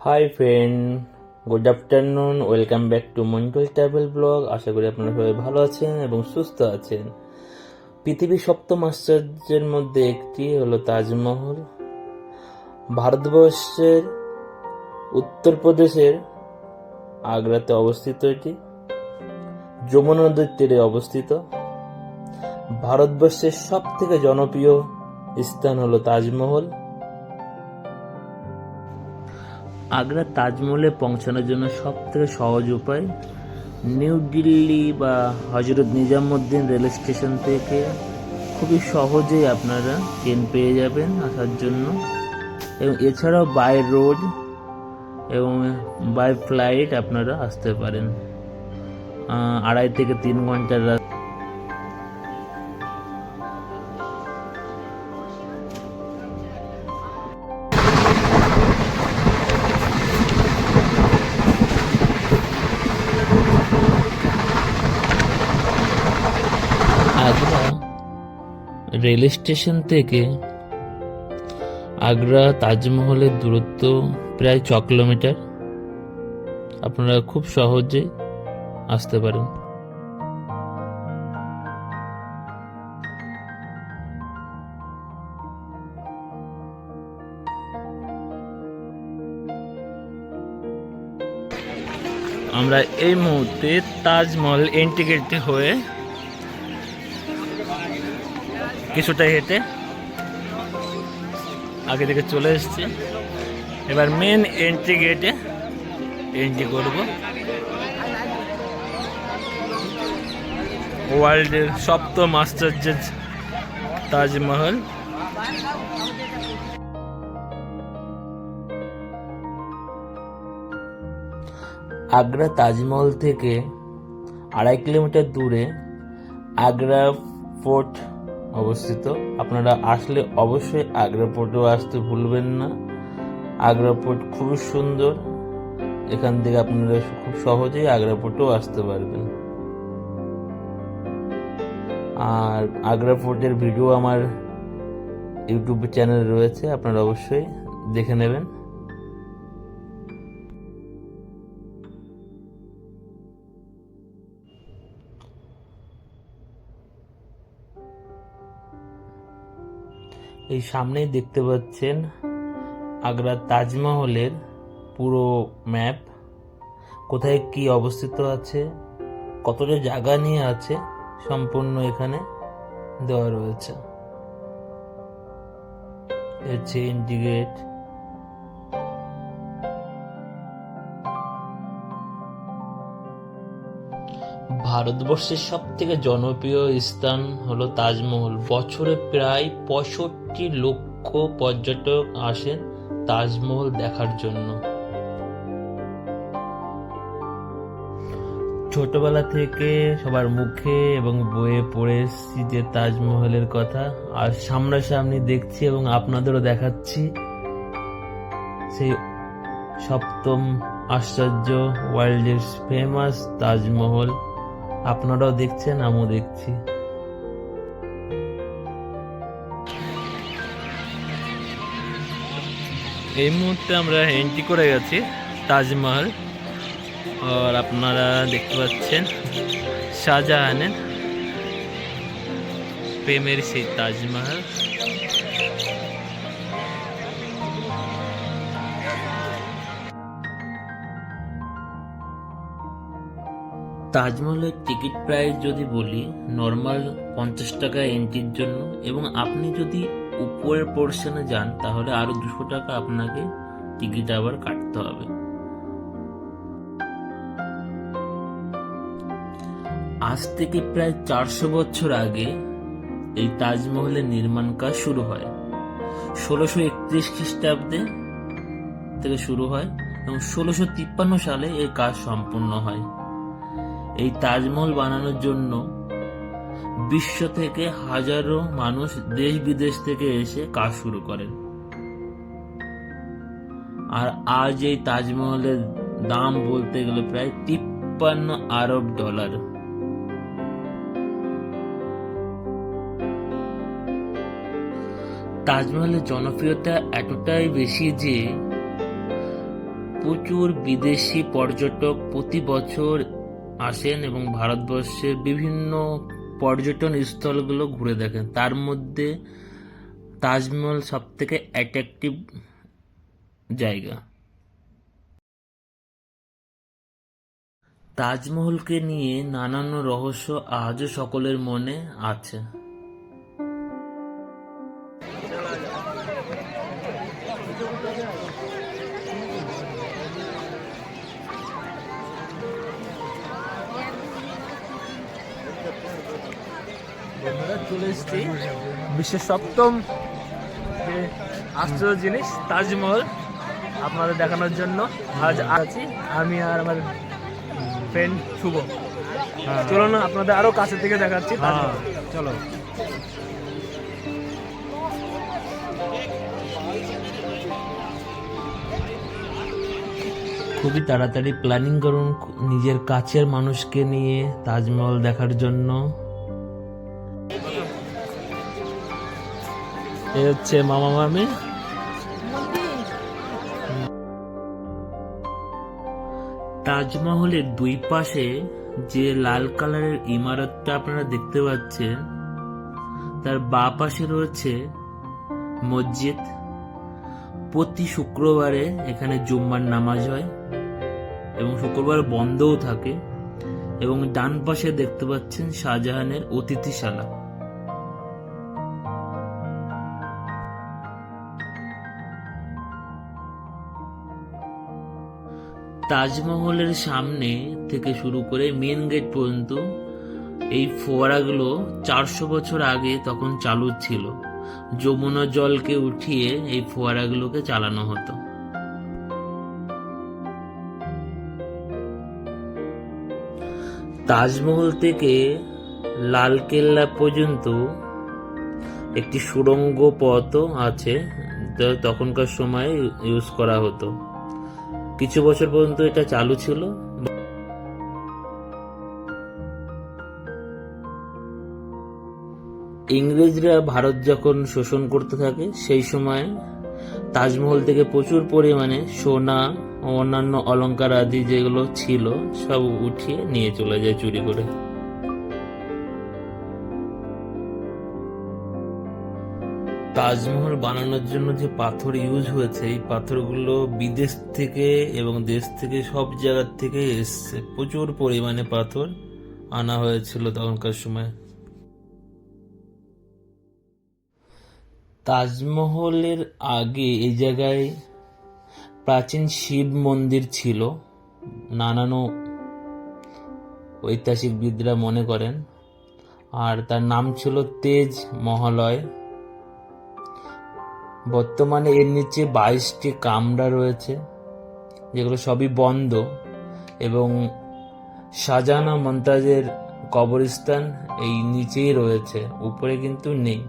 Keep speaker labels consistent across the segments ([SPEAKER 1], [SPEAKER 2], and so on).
[SPEAKER 1] Hi friend good afternoon welcome back to Mondal travel blog আশা করি আপনারা সবাই ভালো আছেন এবং সুস্থ আছেন। পৃথিবীর সপ্তম আশ্চর্যের মধ্যে একটি হলো তাজমহল। ভারতবর্ষের উত্তরপ্রদেশের আগ্রাতে অবস্থিত এটি। যমুনা নদীর তীরে অবস্থিত। ভারতবর্ষের সব থেকে জনপ্রিয় স্থান হলো তাজমহল। আগ্রা তাজমহলে পৌঁছানোর জন্য সব থেকে সহজ উপায়, নিউ দিল্লি বা হজরত নিজামুদ্দিন রেল স্টেশন থেকে খুবই সহজেই আপনারা ট্রেন পেয়ে যাবেন আসার জন্য। এবং এছাড়াও বাই রোড এবং বাই ফ্লাইট আপনারা আসতে পারেন। আড়াই থেকে তিন ঘণ্টার রেল স্টেশন থেকে আগ্রা তাজমহলের দূরত্ব প্রায় ছ কিলোমিটার। আপনারা খুব সহজে আসতে পারেন। আমরা এই মুহূর্তে তাজমহল এন্ট্রি হয়ে কিছুটা হেঁটে আগে থেকে চলে এসছি। এবার মেন এন্ট্রি গেটে এন্ট্রি করব। ওয়ার্ল্ডের সপ্তম আশ্চর্যের তাজমহল। আগ্রা তাজমহল থেকে আড়াই কিলোমিটার দূরে আগ্রা ফোর্ট অবস্থিত। আপনারা আসলে অবশ্যই আগ্রা ফোর্টেও আসতে ভুলবেন না। আগ্রা ফোর্ট খুবই সুন্দর। এখান থেকে আপনারা খুব সহজেই আগ্রা ফোর্টেও আসতে পারবেন। আর আগ্রা ফোর্টের ভিডিও আমার ইউটিউব চ্যানেল রয়েছে, আপনারা অবশ্যই দেখে নেবেন। এই সামনেই দেখতে পাচ্ছেন আগ্রার তাজমহলের পুরো ম্যাপ। কোথায় কি অবস্থিত আছে, কতটা জায়গা নিয়ে আছে, সম্পূর্ণ এখানে দেওয়া রয়েছে। হচ্ছে ইন্ডিগেট ভারতবর্ষের সব থেকে জনপ্রিয় স্থান হলো তাজমহল। বছরে প্রায় পঁয়ষট্টি লক্ষ পর্যটক আসেন তাজমহল দেখার জন্য। ছোটবেলা থেকে সবার মুখে এবং বইয়ে পড়ে এসেছি যে তাজমহলের কথা। আর সামনাসামনি দেখছি এবং আপনাদেরও দেখাচ্ছি সেই সপ্তম আশ্চর্য ওয়ার্ল্ডের ফেমাস তাজমহল। আপনারাও দেখছেন, আমিও দেখছি। এই মুহূর্তে আমরা এন্ট্রি করে গেছি তাজমহল। আর আপনারা দেখতে পাচ্ছেন শাহজাহানের প্রেমের সেই তাজমহল। তাজমহলের টিকিট প্রাইস যদি বলি নর্মাল পঞ্চাশ টাকা এন্ট্রির জন্য, এবং আপনি যদি উপরের পোর্শনে যান, তাহলে আরও দুশো টাকা আপনাকে টিকিট আবার কাটতে হবে। আজ থেকে প্রায় চারশো বছর আগে এই তাজমহলের নির্মাণ কাজ শুরু হয়। ষোলোশো একত্রিশ খ্রিস্টাব্দে থেকে শুরু হয়, এবং ষোলোশো তিপ্পান্ন সালে এর কাজ সম্পূর্ণ হয়। এই তাজমহল বানানোর জন্য বিশ্ব থেকে হাজারো মানুষ দেশ বিদেশ থেকে এসে কাজ শুরু করেন। আর আজ এই তাজমহলের দাম বলতে গেলে প্রায় তিপ্পান্ন আরব ডলার। তাজমহলের জনপ্রিয়তা এতটাই বেশি যে প্রচুর বিদেশি পর্যটক প্রতি বছর আসেন এবং ভারতবর্ষের বিভিন্ন পর্যটন স্থলগুলো ঘুরে দেখেন। তার মধ্যে তাজমহল সব থেকে অ্যাট্রাকটিভ জায়গা। তাজমহলকে নিয়ে নানান রহস্য আজও সকলের মনে আছে।
[SPEAKER 2] চলে এসেছি। বিশ্বের সপ্তম যে আশ্চর্য জিনিস তাজমহল আপনাদের দেখানোর জন্য আজ আছি। আমি আর আমার ফ্রেন্ড শুভ। চলো না আপনাদের আরও কাছে থেকে দেখাচ্ছি চলো।
[SPEAKER 1] খুবই তাড়াতাড়ি প্ল্যানিং করুন নিজের কাছের মানুষকে নিয়ে তাজমহল দেখার জন্য। এ হচ্ছে মামা মামি। তাজমহলের দুই পাশে যে লাল কালারের ইমারতটা আপনারা দেখতে পাচ্ছেন, তার বা পাশে রয়েছে মসজিদ। প্রতি শুক্রবারে এখানে জুম্মার নামাজ হয় এবং শুক্রবার বন্ধও থাকে। এবং ডান পাশে দেখতে পাচ্ছেন শাহজাহানের অতিথিশালা। তাজমহলের সামনে থেকে শুরু করে মেন গেট পর্যন্ত এই ফোয়ারাগুলো চারশো বছর আগে তখন চালু ছিল। যমুনা জলকে উঠিয়ে এই ফোয়ারাগুলোকে চালানো হতো। তাজমহল থেকে লালকেল্লা পর্যন্ত একটি সুড়ঙ্গ পথও আছে তখনকার সময় ইউজ করা হতো। কিছু বছর পর্যন্ত এটা চালু ছিল। ইংরেজরা ভারত যখন শোষণ করতে থাকে, সেই সময় তাজমহল থেকে প্রচুর পরিমাণে সোনা ও অন্যান্য অলঙ্কার আদি যেগুলো ছিল, সব উঠিয়ে নিয়ে চলে যায় চুরি করে। তাজমহল বানানোর জন্য যে পাথর ইউজ হয়েছে, এই পাথরগুলো বিদেশ থেকে এবং দেশ থেকে সব জায়গার থেকে এসছে। প্রচুর পরিমাণে পাথর আনা হয়েছিল তখনকার সময়। তাজমহলের আগে এই জায়গায় প্রাচীন শিব মন্দির ছিল। নানানো ঐতিহাসিকবিদরা মনে করেন। আর তার নাম ছিল তেজ মহালয়। বর্তমানে এর নিচে বাইশটি কামরা রয়েছে, যেগুলো সবই বন্ধ এবং শাহজাহান মমতাজের কবরস্থান এই নিচেই রয়েছে, উপরে কিন্তু নেই।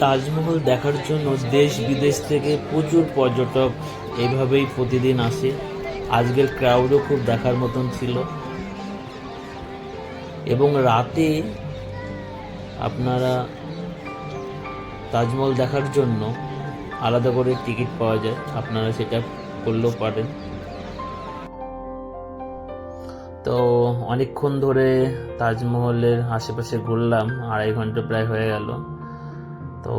[SPEAKER 1] তাজমহল দেখার জন্য দেশ বিদেশ থেকে প্রচুর পর্যটক এভাবেই প্রতিদিন আসে। আজকের ক্রাউডও খুব দেখার মতন ছিল। এবং রাতে আপনারা তাজমহল দেখার জন্য আলাদা করে টিকিট পাওয়া যায়। আপনারা সেটা করলেও পারেন। তো অনেকক্ষণ ধরে তাজমহলের আশেপাশে ঘুরলাম, আড়াই ঘণ্টা প্রায় হয়ে গেল। তো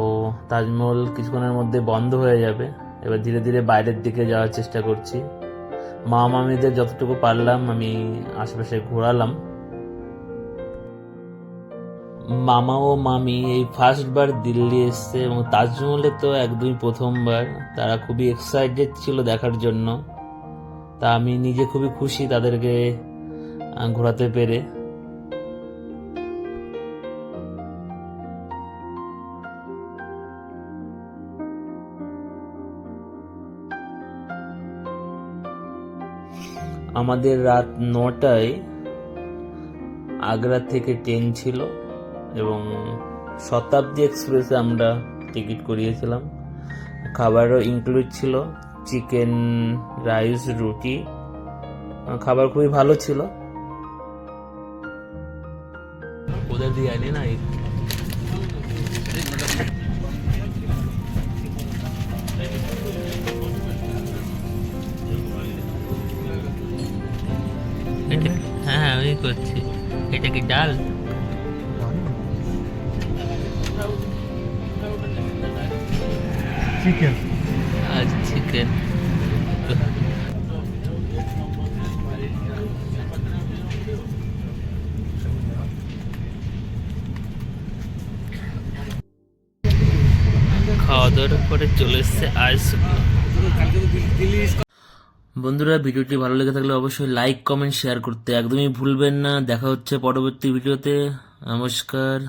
[SPEAKER 1] তাজমহল কিছুক্ষণের মধ্যে বন্ধ হয়ে যাবে। এবার ধীরে ধীরে বাইরের দিকে যাওয়ার চেষ্টা করছি। মা মামিদের যতটুকু পারলাম, আমি আশেপাশে ঘোরালাম। মামা ও মামি এই ফার্স্টবার দিল্লি এসছে এবং তাজমহলে তো একদমই প্রথমবার। তারা খুবই এক্সাইটেড ছিল দেখার জন্য। তা আমি নিজে খুবই খুশি তাদেরকে ঘোরাতে পেরে। আমাদের রাত নটায় আগ্রা থেকে ট্রেন ছিল এবং শতাব্দী এক্সপ্রেসে আমরা টিকিট করিয়েছিলাম। খাবারও ইনক্লুড ছিল, চিকেন, রাইস, রুটি, খাবার খুবই ভালো ছিল। দিয়ে করছি। এটা কি ডাল?
[SPEAKER 2] চিকেন
[SPEAKER 1] আজ চিকেন খাওয়া দাওয়ার পরে চলে এসছে আইসক্রিম। বন্ধুরা, ভিডিওটি ভালো লেগে থাকলে অবশ্যই লাইক কমেন্ট শেয়ার করতে একদমই ভুলবেন না। দেখা হচ্ছে পরবর্তী ভিডিওতে। নমস্কার।